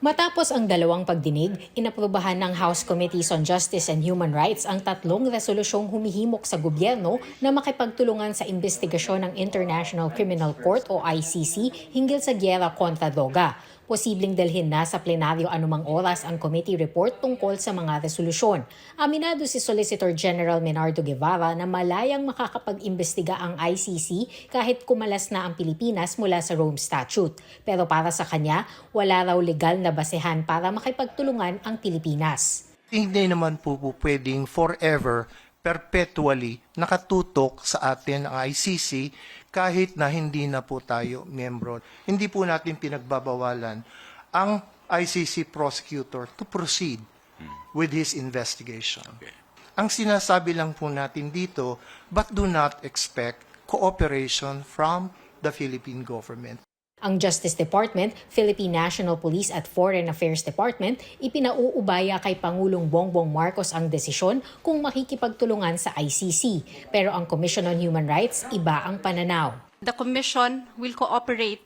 Matapos ang dalawang pagdinig, inaprubahan ng House Committees on Justice and Human Rights ang tatlong resolusyong humihimok sa gobyerno na makipagtulungan sa investigasyon ng International Criminal Court o ICC hinggil sa gyera kontra droga. Posibleng dalhin na sa plenaryo anumang oras ang committee report tungkol sa mga resolusyon. Aminado si Solicitor General Menardo Guevara na malayang makakapag-imbestiga ang ICC kahit kumalas na ang Pilipinas mula sa Rome Statute. Pero para sa kanya, wala raw legal na basehan para makipagtulungan ang Pilipinas. Hindi naman po, po pwedeng forever, perpetually nakatutok sa atin ang ICC kahit na hindi na po tayo membro. Hindi po natin pinagbabawalan ang ICC prosecutor to proceed with his investigation. Ang sinasabi lang po natin dito, but do not expect cooperation from the Philippine government. Ang Justice Department, Philippine National Police at Foreign Affairs Department ipinauubaya kay Pangulong Bongbong Marcos ang desisyon kung makikipagtulungan sa ICC. Pero ang Commission on Human Rights, iba ang pananaw. The Commission will cooperate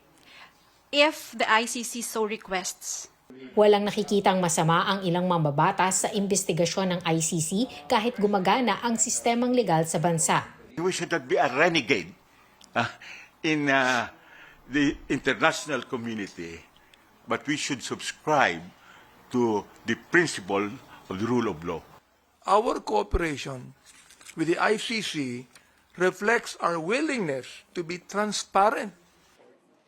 if the ICC so requests. Walang nakikitang masama ang ilang mambabatas sa investigasyon ng ICC kahit gumagana ang sistemang legal sa bansa. We should not be a renegade uh, in uh, the international community, but we should subscribe to the principle of the rule of law. Our cooperation with the ICC reflects our willingness to be transparent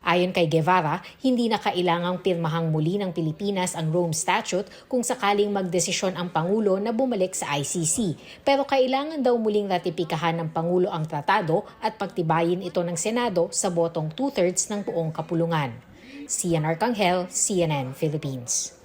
Ayon kay Guevara, hindi na kailangang pirmahang muli ng Pilipinas ang Rome Statute kung sakaling magdesisyon ang Pangulo na bumalik sa ICC. Pero kailangan daw muling ratipikahan ng Pangulo ang tratado at pagtibayin ito ng Senado sa botong two-thirds ng buong kapulungan. Sian Arcangel, CNN Philippines.